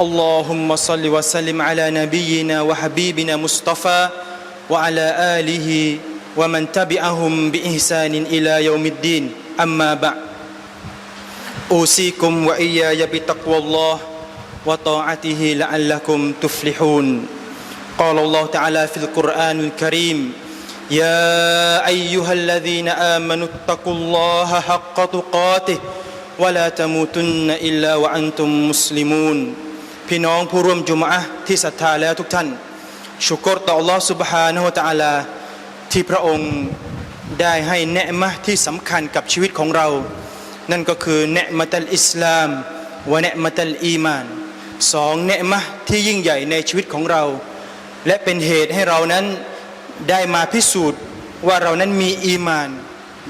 اللهم صل وسلم على نبينا وحبيبنا مصطفى وعلى آله ومن تبعهم بإحسان إلى يوم الدين أما بعد أوصيكم وإياي بتقوى الله وطاعته لعلكم تفلحون قال الله تعالى في القرآن الكريم يا أيها الذين آمنوا اتقوا الله حق تقاته ولا تموتن إلا وأنتم مسلمون พี่น้องผู้ร่วมจุมอะห์ที่ศรัทธาแล้วทุกท่าน ชุกรต่อ Allah سبحانه และ تعالى ที่พระองค์ได้ให้เนืมะห์ที่สำคัญกับชีวิตของเรา นั่นก็คือเนืมะตัลอิสลามวะเนืมะตัลอีมานสองเนืมะห์ที่ยิ่งใหญ่ในชีวิตของเรา และเป็นเหตุให้เรานั้นได้มาพิสูจน์ว่าเรานั้นมีอีมาน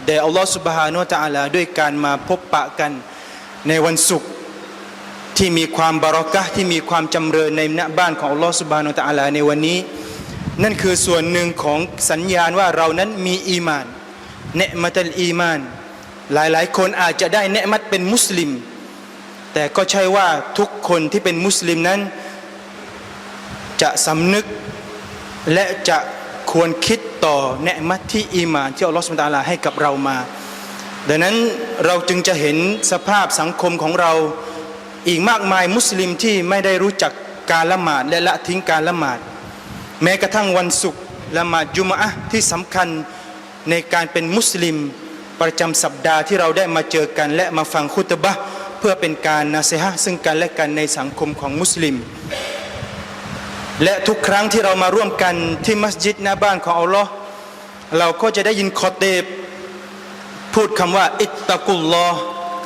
แด่อัลลอฮฺ سبحانه และ تعالى ด้วยการมาพบปะกันในวันศุกร์ ที่มีความบารอกะที่มีความจำเริญในณบ้านของอัลลอฮฺสุบานาตะอาลาในวันนี้ นั่นคือส่วนหนึ่งของสัญญาณว่าเรานั้นมีอีมานเนมัตัลอีมาน หลายๆ คนอาจจะได้เนมัตเป็นมุสลิม แต่ก็ใช่ว่าทุกคนที่เป็นมุสลิมนั้น จะสำนึกและจะควรคิดต่อเนมัตที่อีมาน ที่อัลลอฮฺสุบานาตะอาลาให้กับเรามา ดังนั้นเราจึงจะเห็นสภาพสังคมของเรา อีกมากมายมุสลิมที่ไม่ได้รู้จักการละหมาดและละทิ้งการละหมาด แม้กระทั่งวันศุกร์ละหมาดจุมอะห์ที่สำคัญในการเป็นมุสลิมประจำสัปดาห์ที่เราได้มาเจอกัน และมาฟังคุตบะเพื่อเป็นการนาเซฮะซึ่งกันและกันในสังคมของมุสลิม และทุกครั้งที่เรามาร่วมกันที่มัสยิดหน้าบ้านของอัลลอฮ์เราก็จะได้ยินคอเตบพูดคำว่า อิตตะกุลลอฮ์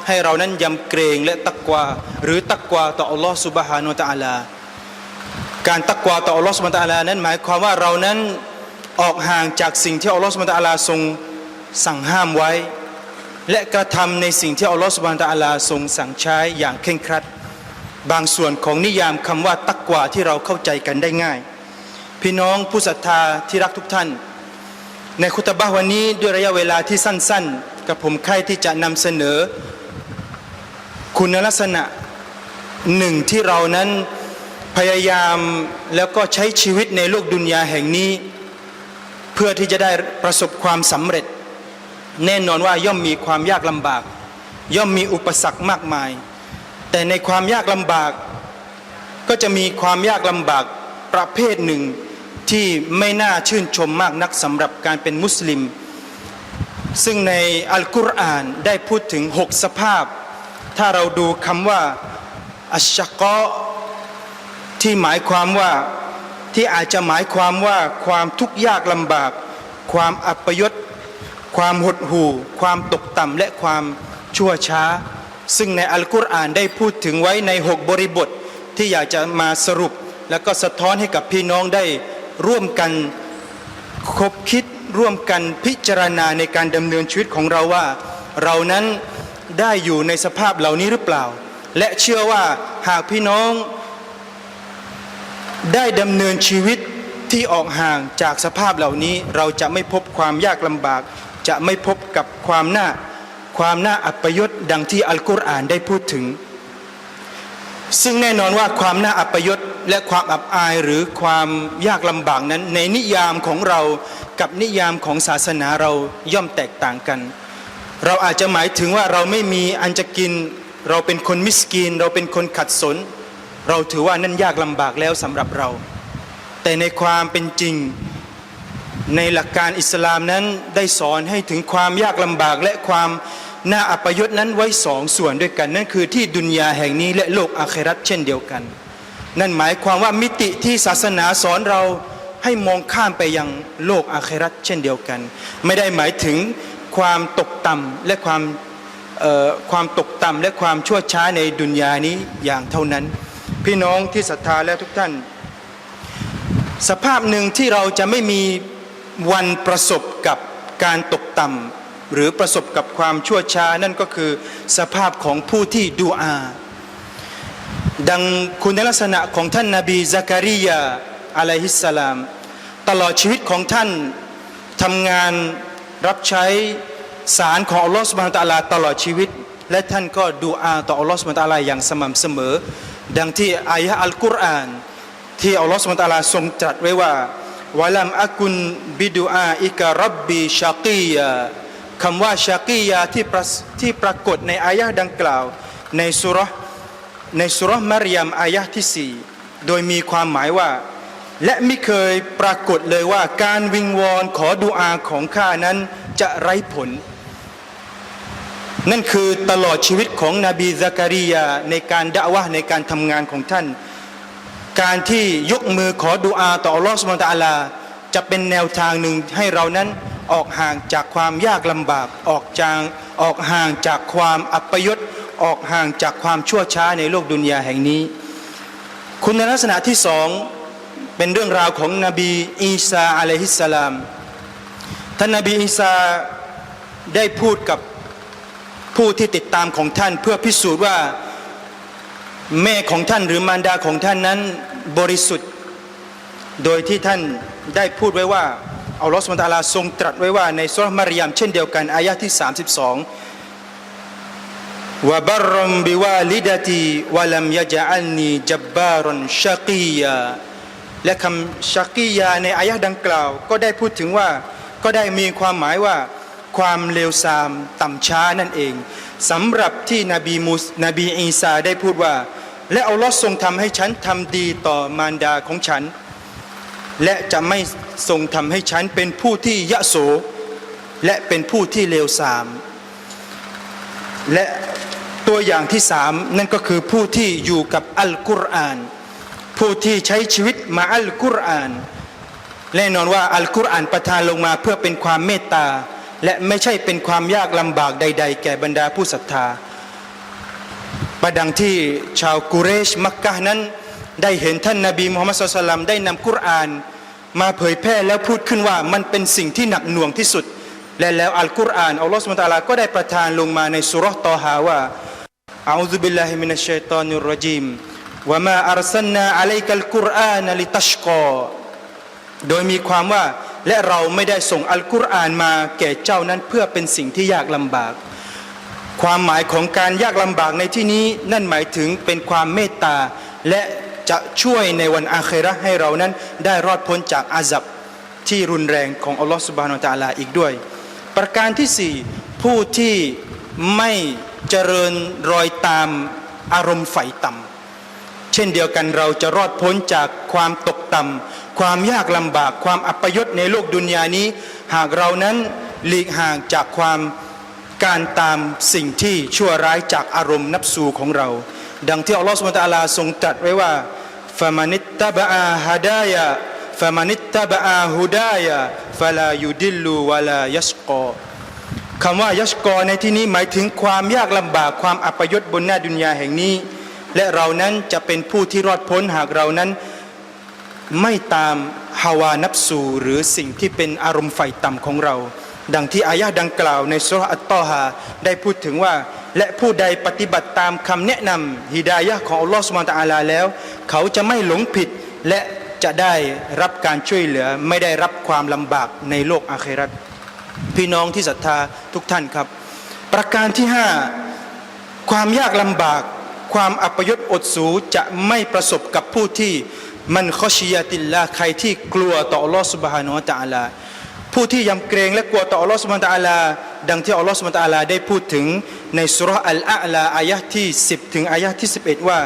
ให้เรานั้นยำเกรงและตักวาหรือตักวาต่ออัลลอฮ์สุบฮานุตะอัลาการตักวาต่ออัลลอฮ์สุบฮานุตะอัลานั้นหมายความว่าเรานั้นออกห่างจากสิ่งที่อัลลอฮ์สุบฮานุตะอัลาทรงสั่งห้ามไว้ และกระทำในสิ่งที่อัลลอฮ์สุบฮานุตะอัลาทรงสั่งใช้อย่างเคร่งครัด บางส่วนของนิยามคำว่าตักวาที่เราเข้าใจกันได้ง่าย พี่น้องผู้ศรัทธาที่รักทุกท่าน ในคุตบะวันนี้ด้วยระยะเวลาที่สั้น ๆ กับผมใครที่จะนำเสนอ คุณลักษณะหนึ่งที่เรานั้นพยายามแล้วก็ใช้ชีวิตในโลกดุนยาแห่งนี้ เพื่อที่จะได้ประสบความสำเร็จ แน่นอนว่าย่อมมีความยากลำบาก ย่อมมีอุปสรรคมากมาย แต่ในความยากลำบาก ก็จะมีความยากลำบากประเภทหนึ่งที่ไม่น่าชื่นชมมากนักสำหรับการเป็นมุสลิม ซึ่งในอัลกุรอานได้พูดถึงหกสภาพ ถ้าเราดูคำว่าอัชชะกอที่หมายความว่าที่อาจจะหมายความว่าความทุกข์ยากลำบาก ความอัปยศ ความหดหู่ ความตกต่ำและความชั่วช้า ซึ่งในอัลกุรอานได้พูดถึงไว้ในหกบริบทที่อยากจะมาสรุป แล้วก็สะท้อนให้กับพี่น้องได้ร่วมกันคบคิดร่วมกันพิจารณาในการดำเนินชีวิตของเราว่า เรานั้น ได้อยู่ในสภาพเหล่านี้หรือเปล่า และเชื่อว่าหากพี่น้อง ได้ดำเนินชีวิตที่ออกห่างจากสภาพเหล่านี้ เราจะไม่พบความยากลำบาก จะไม่พบกับความน่าความน่าอัปยศดังที่อัลกุรอานได้พูดถึง ซึ่งแน่นอนว่าความน่าอัปยศและความอับอายหรือความยากลำบากนั้น ในนิยามของเรากับนิยามของศาสนาเราย่อมแตกต่างกัน เราอาจจะหมายถึงว่าเราไม่มีอันจะกิน เราเป็นคนมิสกีน เราเป็นคนขัดสน เราถือว่านั่นยากลำบากแล้วสำหรับเรา แต่ในความเป็นจริงในหลักการอิสลามนั้นได้สอนให้ถึงความยากลำบากและความน่าอัปยศนั้นไว้สองส่วนด้วยกัน นั่นคือที่ดุนยาแห่งนี้และโลกอาครัตเช่นเดียวกัน นั่นหมายความว่ามิติที่ศาสนาสอนเราให้มองข้ามไปยังโลกอาครัตเช่นเดียวกัน ไม่ได้หมายถึง ความตกต่ำและความความตกต่ำและความชั่วช้าในดุนยานี้อย่างเท่านั้น พี่น้องที่ศรัทธาและทุกท่าน สภาพหนึ่งที่เราจะไม่มีวันประสบกับการตกต่ำหรือประสบกับความชั่วช้านั่นก็คือสภาพของผู้ที่ดูอา ดังคุณลักษณะของท่านนาบีซักริยาอะลัยฮิสสลาม ตลอดชีวิตของท่านทำงาน รับใช้สารของอัลลอฮฺสุบานตะลาตลอดชีวิต และท่านก็ดูอาต่ออัลลอฮฺสุบานตะอาลาอย่างสม่ำเสมอ ดังที่อายะห์อัลกุรอาน ที่อัลลอฮฺสุบานตะลาทรงตรัสไว้ว่าวะลัมอักุนบิดูอาอิกะรับบีชากียาคำว่าชากียาที่ประที่ปรากฏในอายะห์ดังกล่าว ในสุรห์ในสุรห์มารยมอายะห์ที่สี่โดยมีความหมายว่า และไม่เคยปรากฏเลยว่าการวิงวอนขอดุอาของข้านั้นจะไร้ผล นั่นคือตลอดชีวิตของนบีซักริยาในการดะวะในการทำงานของท่าน การที่ยกมือขอดุอาต่ออัลลอฮฺสุบานตะอาลา จะเป็นแนวทางหนึ่งให้เรานั้นออกห่างจากความยากลำบากออกจางออกห่างจากความอัปยศออกห่างจากความชั่วช้าในโลกดุนยาแห่งนี้ คุณลักษณะที่สอง เป็นเรื่องราวของนบีอีสาอะลัยฮิสสลาม ท่านนบีอีสาได้พูดกับผู้ที่ติดตามของท่านเพื่อพิสูจน์ว่าแม่ของท่านหรือมารดาของท่านนั้นบริสุทธิ์ โดยที่ท่านได้พูดไว้ว่าอัลลอฮฺสุบฮานตอาลาทรงตรัสไว้ว่าในสุรมารยามเช่นเดียวกันอายะที่ 32วะบรมบิวาลิดะตีวะลัมยะจัลนีจับบารันชากียา และคำชากียาในอายะดังกล่าว ก็ได้พูดถึงว่าก็ได้มีความหมายว่าความเลวทรามต่ำช้านั่นเองสำหรับที่นบีมูสนบีอีสาได้พูดว่า และอัลลอฮ์ทรงทำให้ฉันทำดีต่อมารดาของฉัน และจะไม่ทรงทำให้ฉันเป็นผู้ที่ยะโส และเป็นผู้ที่เลวทราม และตัวอย่างที่สามนั่นก็คือผู้ที่อยู่กับอัลกุรอาน ผู้ที่ใช้ชีวิตมาอัลกุรอาน แน่นอนว่าอัลกุรอานประทานลงมาเพื่อเป็นความเมตตา และไม่ใช่เป็นความยากลำบากใด ๆ แก่บรรดาผู้ศรัทธา ประดังที่ชาวกุเรชมักกะนั้น ได้เห็นท่านนาบีมุฮัมมัดสุลตัลลัมได้นำกุรอาน มาเผยแพร่แล้วพูดขึ้นว่ามันเป็นสิ่งที่หนักหน่วงที่สุด และแล้วอัลกุรอานอัลลอฮฺสุบตาลาก็ได้ประทานลงมาในสุรตอฮาว่าอาอุบิลลาฮิมินัชชัยฏอนิรรจีม วะมาอัรซัลนาอะลัยกัลกุรอานลิตัชกอโดยมีความว่าและเราไม่ได้ส่งอัลกุรอานมาแก่เจ้านั้นเพื่อเป็นสิ่งที่ยากลำบาก ความหมายของการยากลำบากในที่นี้นั่นหมายถึงเป็นความเมตตา และจะช่วยในวันอาคราให้เรานั้นได้รอดพ้นจากอาซับที่รุนแรงของอัลลอฮฺสุบานาตะอาลาอีกด้วย ประการที่สี่ผู้ที่ไม่เจริญรอยตามอารมณ์ไฟต่ำ เช่นเดียวกันเราจะรอดพ้นจากความตกต่ำความยากลำบากความอัปยศในโลกดุนยานี้ หากเรานั้นหลีกห่างจากความการตามสิ่งที่ชั่วร้ายจากอารมณ์นับสูของเรา ดังที่อัลลอฮฺสุบตะอาลาทรงตรัสไว้ว่าฟามานิตตะบะอาฮดายะฟามานิตตะบะอาฮุดายะฟาลายุดิลลูวะลายัสกอคำว่ายัชกอในที่นี้หมายถึงความยากลำบากความอัปยศบนหน้าดุนยาแห่งนี้ และเรานั้นจะเป็นผู้ที่รอดพ้นหากเรานั้นไม่ตามฮาวานับสูหรือสิ่งที่เป็นอารมณ์ไฟต่ำของเรา ดังที่อายะห์ดังกล่าวในสุรษะอัตตอฮาได้พูดถึงว่า และผู้ใดปฏิบัติตามคำแนะนำฮิดายะของอัลลอฮฺสุบานตะอาลาแล้ว เขาจะไม่หลงผิดและจะได้รับการช่วยเหลือไม่ได้รับความลำบากในโลกอาเครัตพี่น้องที่ศรัทธาทุกท่านครับ ประการที่ห้าความยากลำบาก ความอัปยศอดสูจะไม่ประสบกับผู้ที่มันขอชียติลละใครที่กลัวต่ออัลลอฮฺสุบฮานาอะตะอาลา ผู้ที่ยำเกรงและกลัวต่ออัลลอฮฺสุบฮานาอะตะอาลา ดังที่อัลลอฮฺสุบฮานาอะตะอาลาได้พูดถึงในสุราะห์อัลอาลาอายะห์ที่ 10 ถึงอายะห์ที่ 11 ว่า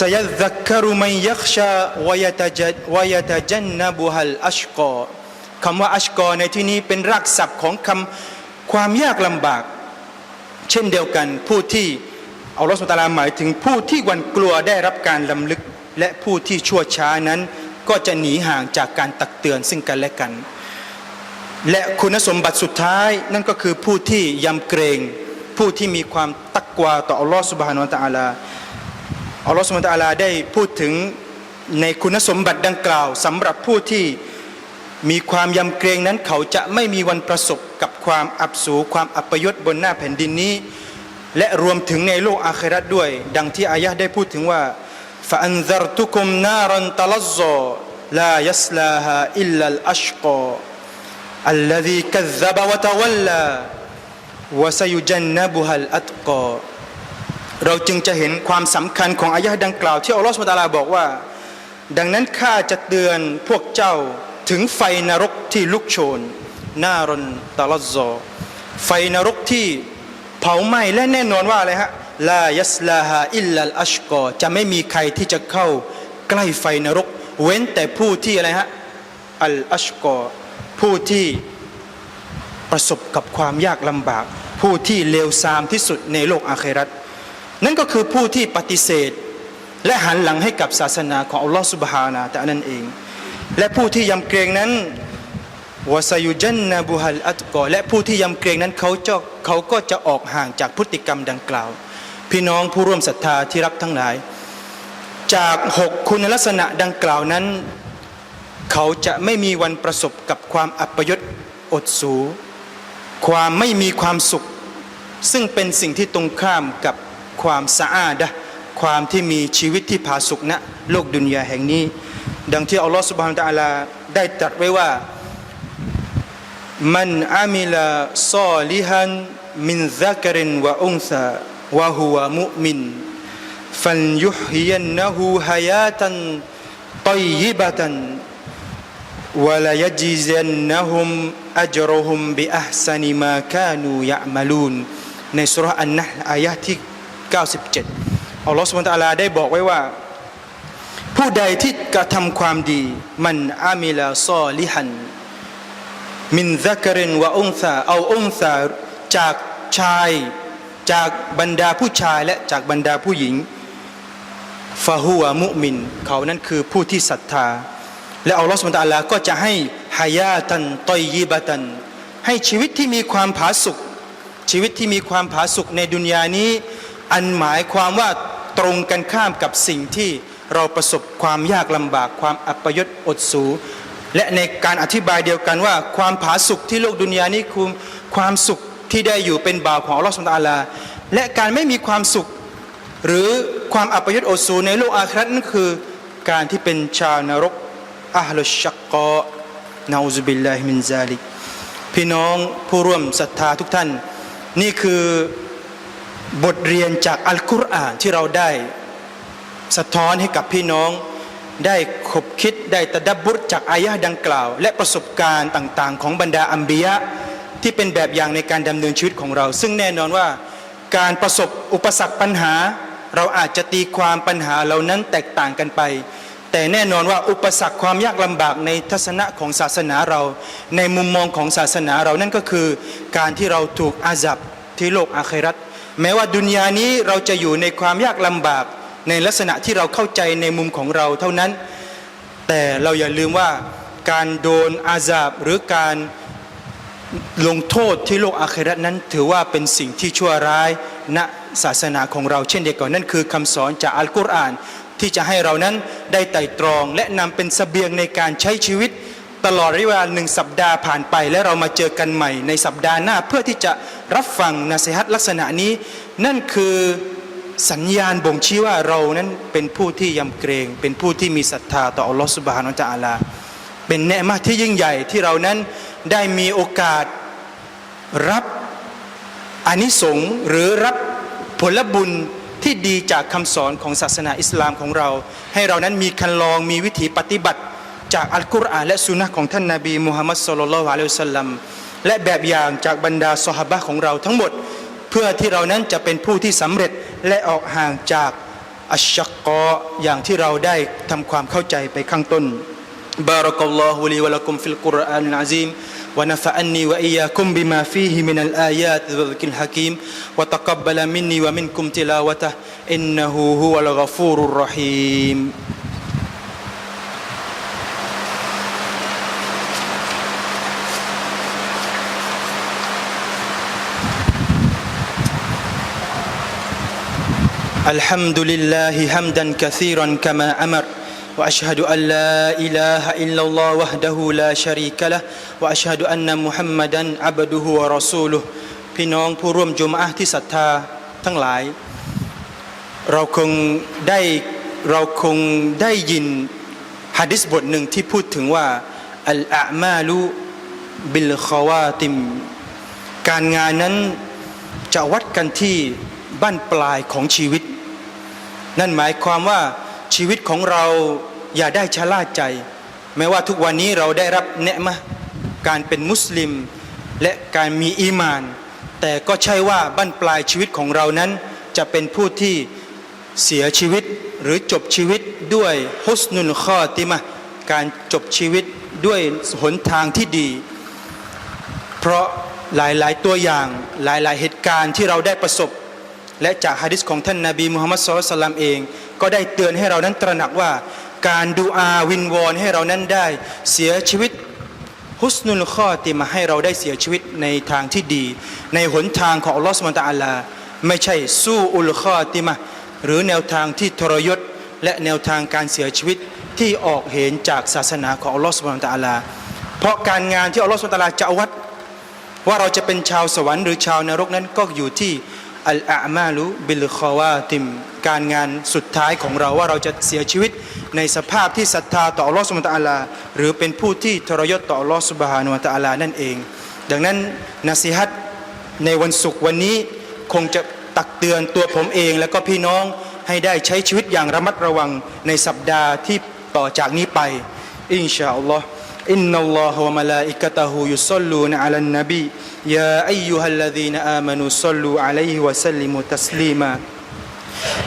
سيذكر من يخشى ويتجد ويتجنبها الأشقى คำว่าอัชกอในที่นี้เป็นรากศัพท์ของคำความยากลำบาก เช่นเดียวกันผู้ที่อัลลอฮฺสุตาราหมายถึงผู้ที่วันกลัวได้รับการลำลึก และผู้ที่ชั่วช้านั้น ก็จะหนีห่างจากการตักเตือนซึ่งกันและกัน และคุณสมบัติสุดท้ายนั่นก็คือผู้ที่ยำเกรง ผู้ที่มีความตักกวาต่ออัลลอฮฺสุบฮานาอัลตะอาลาอัลลอฮฺสุบฮานะฮูวะตะอาลาได้พูดถึงในคุณสมบัติดังกล่าวสำหรับผู้ที่ มีความยำเกรงนั้นเขาจะไม่มีวันประสบกับความอับสูรความอัปยศบนหน้าแผ่นดินนี้ และรวมถึงในโลกอาคราตด้วย ดังที่อายะห์ได้พูดถึงว่า فأنذرتكم نارا تلظى لا يصلاها إلا الأشقى الذي كذب وتولى وسيجنبها الأتقى เราจึงจะเห็นความสำคัญของอายะห์ดังกล่าวที่อัลลอฮฺสุบฮานะฮูวะตะอาลาบอกว่า ดังนั้นข้าจะเตือนพวกเจ้า ถึงไฟนรกที่ลุกโชนนารนตะลัซอไฟนรกที่เผาไหม้และแน่นอนว่าอะไรฮะลายัสลาฮาอิลลัลอัชกอจะไม่มีใครที่จะเข้าใกล้ไฟนรก เว้นแต่ผู้ที่อะไรฮะอัลอัชกอผู้ที่ประสบกับความยากลำบาก ผู้ที่เลวทรามที่สุดในโลกอาคราตนั่นก็คือผู้ที่ปฏิเสธ และหันหลังให้กับศาสนาของอัลลอฮฺสุบฮานาแต่นั่นเอง และผู้ที่ยำเกรงนั้นวาซายุจันนบุฮัลอัตกอและผู้ที่ยำเกรงนั้นเขาจะเขาก็จะออกห่างจากพฤติกรรมดังกล่าว พี่น้องผู้ร่วมศรัทธาที่รักทั้งหลาย จากหกคุณลักษณะดังกล่าวนั้น เขาจะไม่มีวันประสบกับความอัปยศอดสู ความไม่มีความสุข ซึ่งเป็นสิ่งที่ตรงข้ามกับความสะอาดะความที่มีชีวิตที่ผาสุกณโลกดุนยาแห่งนี้ ดังที่อัลลอฮฺสุบฮานตะอัลาได้ตรัสไว้ว่ามันอามิลาซอลิฮันมินซักรินวะอุงซาวะฮุวะมุมินฟัลยุฮยันนะฮูฮายาตันตอยบะตันวะลายัจิซันนะฮุมอัจรุฮุมบิอัพซานิมาคานูยะมาลูนในสุรอันนะอายะที่ 97อัลลอฮฺสุบฮานตะอัลาได้บอกไว้ว่า ผู้ใดที่กระทำความดี มันอามิลาซอลิฮัน มินซักรินวะอุนซาเอาอุนซาจากชายจากบรรดาผู้ชายและจากบรรดาผู้หญิงฟาฮัวมุมิน เขานั้นคือผู้ที่ศรัทธา และอัลลอฮฺสุบตะอาลาก็จะให้ฮายาตันตอยยีบะตัน ให้ชีวิตที่มีความผาสุกชีวิตที่มีความผาสุกในดุนยานี้ อันหมายความว่าตรงกันข้ามกับสิ่งที่ เราประสบความยากลำบากความอัปยศอดสู และในการอธิบายเดียวกันว่า ความผาสุกที่โลกดุนยานี้คือความสุขที่ได้อยู่เป็นบ่าวของอัลลอฮฺสุบฮานะฮูวะตาลา และการไม่มีความสุข หรือความอัปยศอดสูในโลกอาคราตนั่นคือการที่เป็นชาวนรกอัลลชชักกอนาอุซบิลลาฮิมินซาลิกพี่น้องผู้ร่วมศรัทธาทุกท่าน นี่คือบทเรียนจากอัลกุรอานที่เราได้ สะท้อนให้กับพี่น้อง ได้คบคิดได้ตะดับบุตรจากอายะดังกล่าว และประสบการณ์ต่างๆ ของบรรดาอัมบียะที่เป็นแบบอย่างในการดำเนินชีวิตของเรา ซึ่งแน่นอนว่าการประสบอุปสรรคปัญหา เราอาจจะตีความปัญหาเหล่านั้นแตกต่างกันไป แต่แน่นอนว่าอุปสรรคความยากลำบากในทัศนะของศาสนาเรา ในมุมมองของศาสนาเรานั่นก็คือ การที่เราถูกอาซับที่โลกอาคราตแม้ว่าดุนยานี้เราจะอยู่ในความยากลำบาก ในลักษณะที่เราเข้าใจในมุมของเราเท่านั้น แต่เราอย่าลืมว่าการโดนอาซาบหรือการลงโทษที่โลกอาคราตนั้น ถือว่าเป็นสิ่งที่ชั่วร้ายณศาสนาของเราเช่นเดียวกันนั่นคือคำสอนจากอัลกุรอาน ที่จะให้เรานั้นได้ไต่ตรอง และนำเป็นสเสบียงในการใช้ชีวิต ตลอดระยะเวลาหนึ่งสัปดาห์ผ่านไป และเรามาเจอกันใหม่ในสัปดาห์หน้า เพื่อที่จะรับฟังนาเซฮัตลักษณะนี้ นั่นคือ สัญญาณบ่งชี้ว่าเรานั้นเป็นผู้ที่ยำเกรง เป็นผู้ที่มีศรัทธาต่ออัลลอฮฺสุบฮานาจะอาลา เป็นเนืมาที่ยิ่งใหญ่ที่เรานั้นได้มีโอกาสรับอานิสงส์หรือรับผลบุญที่ดีจากคำสอนของศาสนาอิสลามของเรา ให้เรานั้นมีคันลองมีวิถีปฏิบัติ จากอัลกุรอานและสุนนะของท่านนาบีมุฮัมมัดสุลลัลอะลัยฮิวะสัลลัมและแบบอย่างจากบรรดาสหบะของเราทั้งหมด เพื่อที่เรานั้นจะเป็นผู้ที่สำเร็จและออกห่างจากอัชชักกออย่างที่เราได้ทำความเข้าใจไปข้างต้น بارك الله لي ولكم في القرآن العظيم ونفعني وإياكم بما فيه من الآيات والذكر الحكيم وتقبل مني ومنكم تلاوته إنه هو الغفور الرحيم الحمد لله حمدا كثيرا كما أمر واشهد ان لا اله الا الله وحده لا شريك له واشهد ان محمدا عبده ورسوله พี่น้องผู้ร่วมจุมอะห์ที่ศรัทธาทั้งหลาย เราคงได้เราคงได้ยินฮะดิษบทหนึ่งที่พูดถึงว่าอัลอามาลุบิลคาวาติม การงานนั้นจะวัดกันที่บั้นปลายของชีวิต นั่นหมายความว่าชีวิตของเราอย่าได้ชะล่าใจ แม้ว่าทุกวันนี้เราได้รับเนะมะการเป็นมุสลิม และการมีอีมาน แต่ก็ใช่ว่าบั้นปลายชีวิตของเรานั้น จะเป็นผู้ที่เสียชีวิตหรือจบชีวิตด้วยฮุสนุลข้อติมะการจบชีวิตด้วยหนทางที่ดี เพราะหลายๆตัวอย่างหลายๆเหตุการณ์ที่เราได้ประสบ และจากฮะดิษของท่านนาบีมุฮัมมัดสุลตัลลัมเอง ก็ได้เตือนให้เรานั้นตระหนักว่า การดูอาวินวอนให้เรานั้นได้เสียชีวิตฮุสนุลข้อติมาให้เราได้เสียชีวิตในทางที่ดี ในหนทางของอัลลอฮฺสุบานตะอัลลาไม่ใช่สู้อุลข้อติมาหรือแนวทางที่ทรยศและแนวทางการเสียชีวิตที่ออกเห็นจากศาสนาของอัลลอฮฺสุบานตะอัลลาเพราะการงานที่อัลลอฮฺสุบานตะอัลลาจะวัดว่าเราจะเป็นชาวสวรรค์หรือชาวนรกนั้นก็อยู่ที่ อัลอามาลุบิลคอวาติม การงานสุดท้ายของเราว่าเราจะเสียชีวิตในสภาพที่ศรัทธาต่ออัลลอฮฺสุบฮานตะอาลา หรือเป็นผู้ที่ทรยศต่ออัลลอฮฺสุบฮานุตะอาลานั่นเอง ดังนั้นนาซีฮัตในวันศุกร์วันนี้คงจะตักเตือนตัวผมเอง แล้วก็พี่น้องให้ได้ใช้ชีวิตอย่างระมัดระวังในสัปดาห์ที่ต่อจากนี้ไป อินชาอัลลอฮ์ إن الله وملائكته يصلون على النبي يا أيها الذين آمنوا صلوا عليه وسلموا تسليما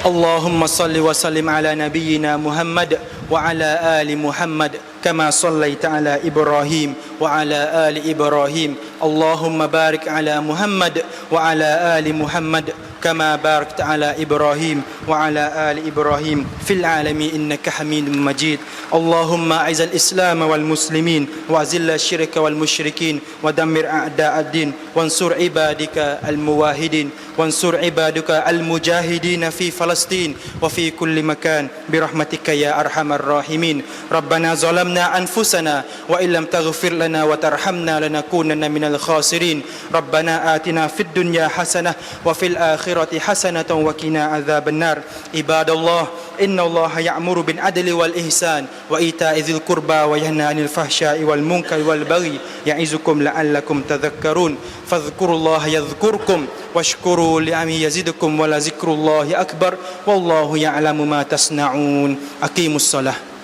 اللهم صل وسلم على نبينا محمد وعلى آل محمد كما صليت على إبراهيم وعلى آل إبراهيم اللهم بارك على محمد وعلى آل محمد كما باركت على إبراهيم وعلى آل إبراهيم في العالمين. إنك حميد مجيد. اللهم أعز الإسلام والمسلمين وأذل الشرك والمشركين ودمر أعداء الدين وانصر عبادك المواهدين وانصر عبادك المجاهدين في فلسطين وفي كل مكان برحمتك يا أرحم الراحمين. ربنا ظلمنا أنفسنا وإن لم تغفر لنا وترحمنا لنكونن من الخاسرين. ربنا آتنا في الدنيا حسنة وفي الآخرة حسنة وقنا عذاب النار. عباد الله إن الله يأمر بالعدل والإحسان وإيتاء ذي القربى وينهى عن الفحشاء والمنكر والبغي يعظكم لعلكم تذكرون. فاذكروا الله يذكركم واشكروا لعمه يزدكم ولذكر الله أكبر والله يعلم ما تصنعون. أقيموا الصلاة.